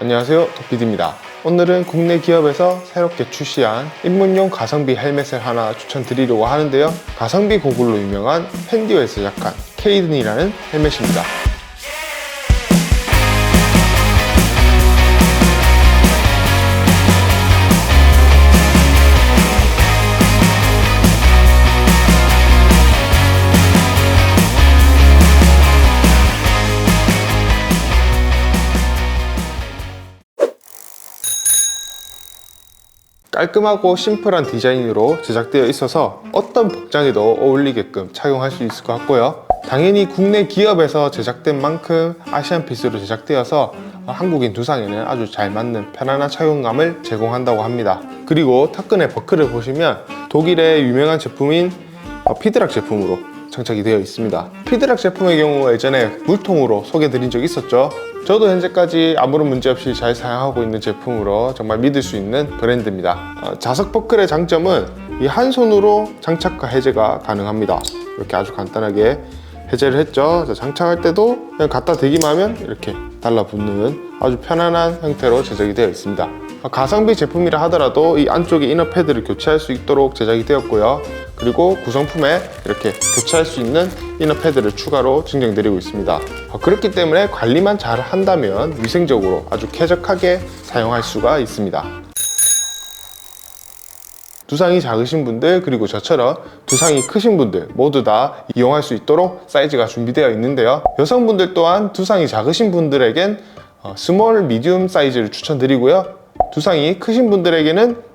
안녕하세요. 도피디입니다. 오늘은 국내 기업에서 새롭게 출시한 입문용 가성비 헬멧을 하나 추천드리려고 하는데요. 가성비 고글로 유명한 펜디오에서 제작한 케이든이라는 헬멧입니다 깔끔하고 심플한 디자인으로 제작되어 있어서 어떤 복장에도 어울리게끔 착용할 수 있을 것 같고요. 당연히 국내 기업에서 제작된 만큼 아시안 핏으로 제작되어서 한국인 두상에는 아주 잘 맞는 편안한 착용감을 제공한다고 합니다. 그리고 탑근의 버클을 보시면 독일의 유명한 제품인 어, 피드락 제품으로 장착이 되어 있습니다. 피드락 제품의 경우 예전에 물통으로 소개드린 적 있었죠. 저도 현재까지 아무런 문제 없이 잘 사용하고 있는 제품으로 정말 믿을 수 있는 브랜드입니다. 어, 자석 버클의 장점은 이 한 손으로 장착과 해제가 가능합니다. 이렇게 아주 간단하게 해제를 했죠. 자, 장착할 때도 그냥 갖다 대기만 하면 이렇게 달라붙는 아주 편안한 형태로 제작이 되어 있습니다. 어, 가성비 제품이라 하더라도 이 안쪽에 이너 패드를 교체할 수 있도록 제작이 되었고요. 그리고 구성품에 이렇게 교체할 수 있는 이너 패드를 추가로 증정드리고 있습니다. 어, 그렇기 때문에 관리만 잘 한다면 위생적으로 아주 쾌적하게 사용할 수가 있습니다. 두상이 작으신 분들 그리고 저처럼 두상이 크신 분들 모두 다 이용할 수 있도록 사이즈가 준비되어 있는데요 여성분들 또한 두상이 작으신 분들에겐 어, 스몰 미디움 사이즈를 추천드리고요 두상이 크신 분들에게는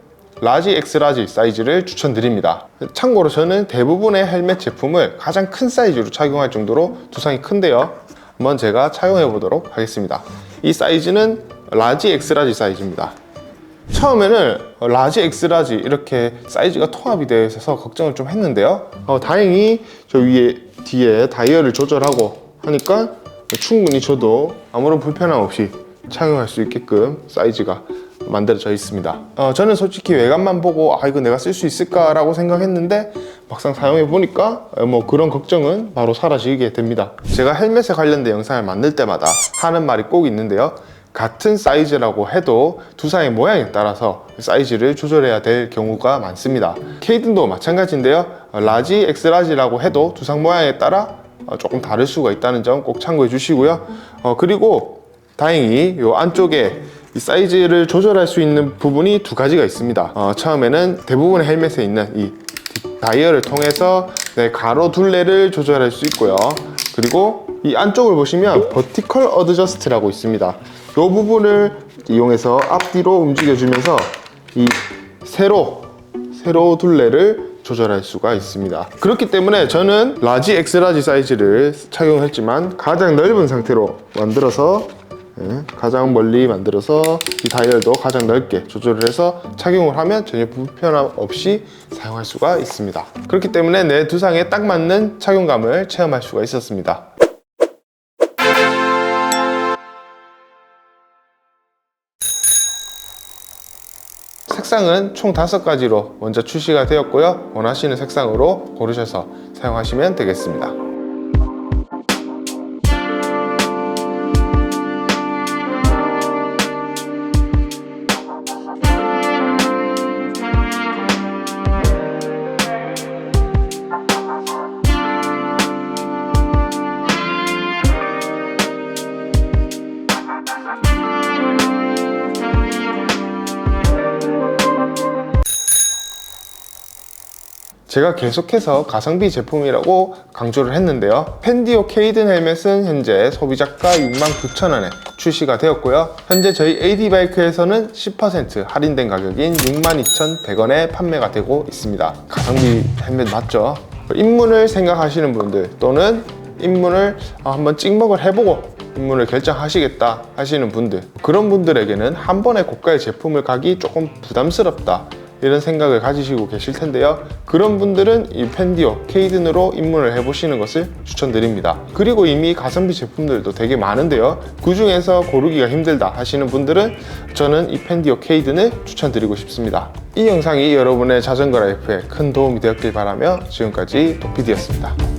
라지 엑스라지 사이즈를 추천드립니다. 참고로 저는 대부분의 헬멧 제품을 가장 큰 사이즈로 착용할 정도로 두상이 큰데요. 한번 제가 착용해 보도록 하겠습니다. 이 사이즈는 라지 엑스라지 사이즈입니다. 처음에는 라지 엑스라지 이렇게 사이즈가 통합이 되어 있어서 걱정을 좀 했는데요. 어, 다행히 저 위에 뒤에 다이얼을 조절하고 하니까 충분히 저도 아무런 불편함 없이 착용할 수 있게끔 사이즈가 만들어져 있습니다 어, 저는 솔직히 외관만 보고 아 이거 내가 쓸 수 있을까 라고 생각했는데 막상 사용해 보니까 어, 뭐 그런 걱정은 바로 사라지게 됩니다 제가 헬멧에 관련된 영상을 만들 때마다 하는 말이 꼭 있는데요 같은 사이즈라고 해도 두상의 모양에 따라서 사이즈를 조절해야 될 경우가 많습니다. 케이든도 마찬가지인데요. 어, 라지, 엑스라지라고 해도 두상 모양에 따라 어, 조금 다를 수가 있다는 점 꼭 참고해 주시고요. 어, 그리고 다행히 이 안쪽에 이 사이즈를 조절할 수 있는 부분이 두 가지가 있습니다. 어, 처음에는 대부분의 헬멧에 있는 이 다이얼을 통해서 네, 가로 둘레를 조절할 수 있고요. 그리고 이 안쪽을 보시면 버티컬 어드저스트라고 있습니다. 이 부분을 이용해서 앞뒤로 움직여주면서 이 세로 세로 둘레를 조절할 수가 있습니다. 그렇기 때문에 저는 라지 엑스라지 사이즈를 착용했지만 가장 넓은 상태로 만들어서 예, 가장 멀리 만들어서 이 다이얼도 가장 넓게 조절을 해서 착용을 하면 전혀 불편함 없이 사용할 수가 있습니다. 그렇기 때문에 내 두상에 딱 맞는 착용감을 체험할 수가 있었습니다. 색상은 총 다섯 가지로 먼저 출시가 되었고요. 원하시는 색상으로 고르셔서 사용하시면 되겠습니다. 제가 계속해서 가성비 제품이라고 강조를 했는데요. 펜디오 케이든 헬멧은 현재 소비자가 69,000원에 출시가 되었고요. 현재 저희 AD바이크에서는 10% 할인된 가격인 62,100원에 판매가 되고 있습니다. 가성비 헬멧 맞죠? 입문을 생각하시는 분들 또는 입문을 한번 찍먹을 해보고 입문을 결정하시겠다 하시는 분들 그런 분들에게는 한 번에 고가의 제품을 가기 조금 부담스럽다 이런 생각을 가지시고 계실 텐데요. 그런 분들은 이 펜디오 케이든으로 입문을 해보시는 것을 추천드립니다. 그리고 이미 가성비 제품들도 되게 많은데요. 그 중에서 고르기가 힘들다 하시는 분들은 저는 이 펜디오 케이든을 추천드리고 싶습니다. 이 영상이 여러분의 자전거 라이프에 큰 도움이 되었길 바라며 지금까지 도피디였습니다.